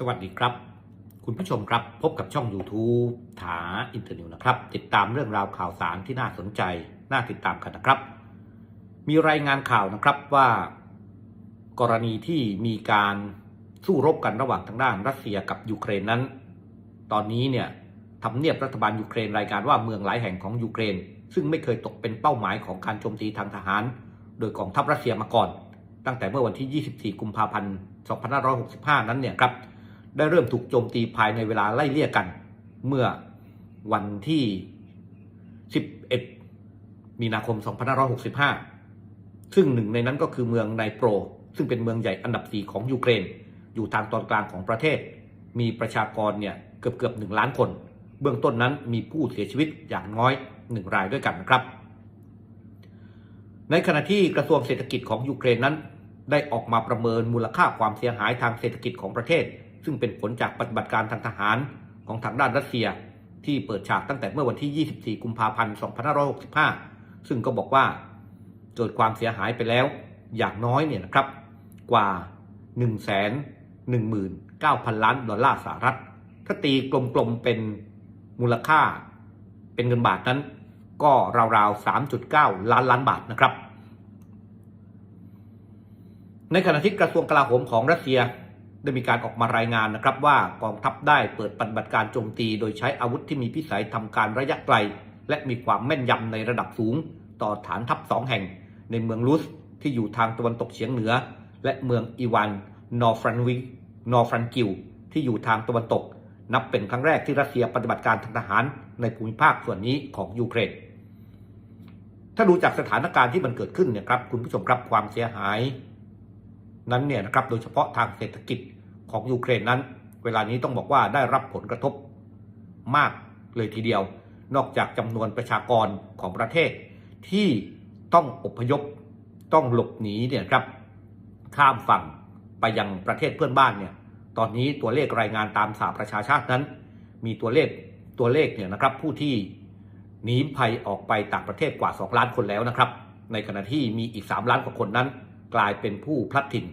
สวัสดีครับ คุณผู้ชมครับพบกับช่อง YouTube ถาอินเทอร์นิวนะครับ ติดตามเรื่องราวข่าวสารที่น่าสนใจ น่าติดตามกันนะครับ มีรายงานข่าวนะครับว่า กรณีที่มีการสู้รบกันระหว่างทางด้านรัสเซียกับยูเครนนั้น ตอนนี้เนี่ยทำเนียบรัฐบาลยูเครนรายงานว่าเมืองหลายแห่งของยูเครน ซึ่งไม่เคยตกเป็นเป้าหมายของการโจมตีทางทหาร โดยกองทัพรัสเซียมาก่อน ตั้งแต่เมื่อวันที่ 24 กุมภาพันธ์ 2565 นั้นเนี่ยครับ ได้เริ่มถูกโจมตีภายในเวลาไล่เลี่ยกัน เมื่อวันที่ 11 มีนาคม 2565 ซึ่งหนึ่งในนั้นก็คือเมืองไนโปร ซึ่งเป็นเมืองใหญ่อันดับ4ของยูเครน อยู่ทางตอนกลางของประเทศ มีประชากรเนี่ยเกือบเกือบหนึ่งล้านคน เบื้องต้นนั้นมีผู้เสียชีวิตอย่างน้อยหนึ่งรายด้วยกันนะครับ ในขณะที่กระทรวงเศรษฐกิจของยูเครนนั้น ได้ออกมาประเมินมูลค่าความเสียหายทางเศรษฐกิจของประเทศ ซึ่งเป็นผลจากปฏิบัติการทางทหารของทางด้านรัสเซีย ที่เปิดฉากตั้งแต่เมื่อวันที่ 24 กุมภาพันธ์ 2565 ซึ่งก็บอกว่าเกิดความเสียหายไปแล้วอย่างน้อยเนี่ยนะครับกว่า 1 1 9 0 0 0 ล้านดอลลาร์สหรัฐ ถ้าตีกลมๆเป็นมูลค่าเป็นเงินบาทนั้น ก็ราวๆ 3.9 ล้านล้านบาทนะครับ ในขณะที่กระทรวงกลาโหมของรัสเซีย ได้มีการออกมารายงานนะครับว่ากองทัพได้เปิดปฏิบัติการโจมตีโดยใช้อาวุธที่มีพิสัยทำการระยะไกล และมีความแม่นยำในระดับสูง ต่อฐานทัพสองแห่ง ในเมืองลุสที่อยู่ทางตะวันตกเฉียงเหนือ และเมืองอีวานนอร์ฟรันวินอร์ฟรันกิวที่อยู่ทางตะวันตก นับเป็นครั้งแรกที่รัสเซียปฏิบัติการทางทหารในภูมิภาคส่วนนี้ของยูเครนถ้าดูจากสถานการณ์ที่มันเกิดขึ้นเนี่ยครับคุณผู้ชมครับความเสียหาย นั้นเนี่ยนะครับโดยเฉพาะทางเศรษฐกิจ ของยูเครนนั้น เวลานี้ต้องบอกว่าได้รับผลกระทบมากเลยทีเดียว นอกจากจำนวนประชากรของประเทศ ที่ต้องอพยพต้องหลบหนีเนี่ยครับข้ามฝั่งไปยังประเทศเพื่อนบ้านเนี่ยตอนนี้ตัวเลขรายงานตามสหประชาชาตินั้น มีตัวเลขตัวเลขเนี่ยนะครับผู้ที่หนีภัยออกไปต่างประเทศกว่า 2 ล้านคนแล้วนะครับ ในขณะที่มีอีก 3 ล้านกว่าคนนั้น กลายเป็นผู้พลัดถิ่น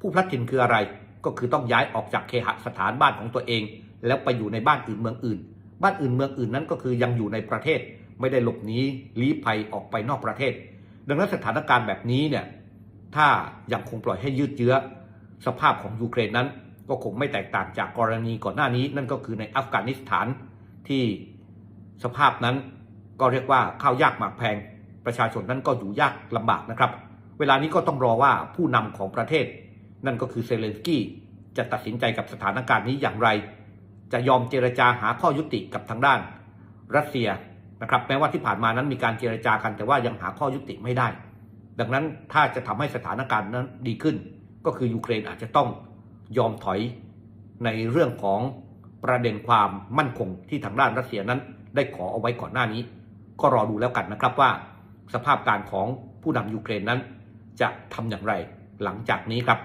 ผู้พลัดถิ่นคืออะไร ก็คือต้องย้ายออกจากเคหสถานบ้านของตัวเอง แล้วไปอยู่ในบ้านอื่นเมืองอื่น บ้านอื่นเมืองอื่นนั้นก็คือยังอยู่ในประเทศ ไม่ได้หลบหนีลี้ภัยออกไปนอกประเทศ ดังนั้นสถานการณ์แบบนี้เนี่ยถ้ายังคงปล่อยให้ยืดเยื้อ สภาพของยูเครนนั้น ก็คงไม่แตกต่างจากกรณีก่อนหน้านี้ นั่นก็คือในอัฟกานิสถานที่สภาพนั้นก็เรียกว่าข้าวยากหมากแพง ประชาชนนั้นก็อยู่ยากลำบากนะครับ เวลานี้ก็ต้องรอว่าผู้นำของประเทศ นั่นก็คือเซเลนสกี้จะตัดสินใจกับสถานการณ์นี้อย่างไร จะยอมเจรจาหาข้อยุติกับทางด้าน รัสเซียนะครับแม้ว่าที่ผ่านมานั้นมีการเจรจากันแต่ว่ายังหาข้อยุติไม่ได้ ดังนั้นถ้าจะทำให้สถานการณ์นั้นดีขึ้น ก็คือยูเครนอาจจะต้องยอมถอยในเรื่องของประเด็นความมั่นคงที่ทางด้านรัสเซียนั้นได้ขอเอาไว้ก่อนหน้านี้ ก็รอดูแล้วกันนะครับว่า สภาพการของผู้นำยูเครนนั้น จะทำอย่างไรหลังจากนี้ครับ